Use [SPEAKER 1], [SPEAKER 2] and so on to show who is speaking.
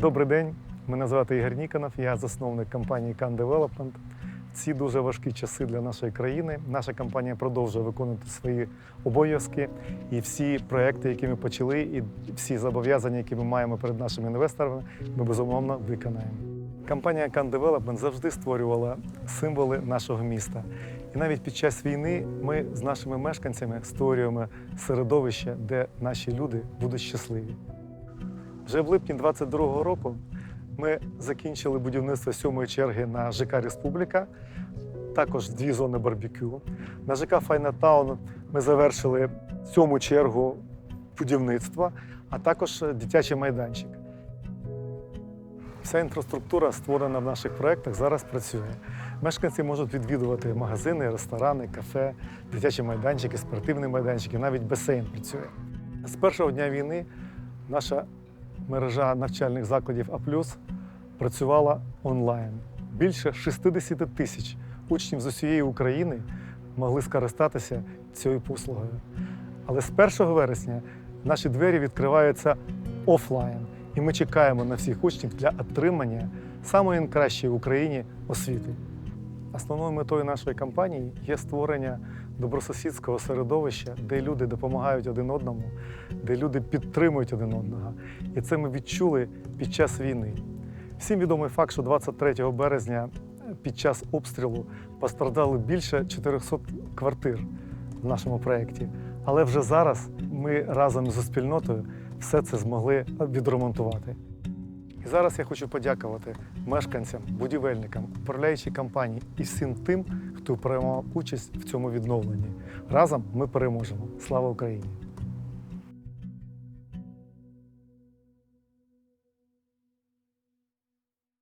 [SPEAKER 1] Добрий день. Мене звати Ігор Ніконов, я засновник компанії Can Development. Ці дуже важкі часи для нашої країни. Наша компанія продовжує виконувати свої обов'язки і всі проекти, які ми почали, і всі зобов'язання, які ми маємо перед нашими інвесторами, ми безумовно виконаємо. Компанія Can Development завжди створювала символи нашого міста. І навіть під час війни ми з нашими мешканцями створюємо середовище, де наші люди будуть щасливі. Вже в липні 22-го року ми закінчили будівництво сьомої черги на ЖК Республіка, також дві зони барбекю. На ЖК Файнатаун ми завершили сьому чергу будівництва, а також дитячий майданчик. Вся інфраструктура, створена в наших проєктах, зараз працює. Мешканці можуть відвідувати магазини, ресторани, кафе, дитячі майданчики, спортивні майданчики, навіть басейн працює. З першого дня війни наша мережа навчальних закладів А працювала онлайн. Більше 60 тисяч учнів з усієї України могли скористатися цією послугою. Але з 1 вересня наші двері відкриваються офлайн, і ми чекаємо на всіх учнів для отримання самої кращої в Україні освіти. Основною метою нашої кампанії є створення добросусідського середовища, де люди допомагають один одному, де люди підтримують один одного. І це ми відчули під час війни. Всім відомий факт, що 23 березня під час обстрілу постраждало більше 400 квартир в нашому проєкті. Але вже зараз ми разом зі спільнотою все це змогли відремонтувати. І зараз я хочу подякувати мешканцям, будівельникам, управляючій компанії і всім тим, хто приймав участь в цьому відновленні. Разом ми переможемо. Слава Україні!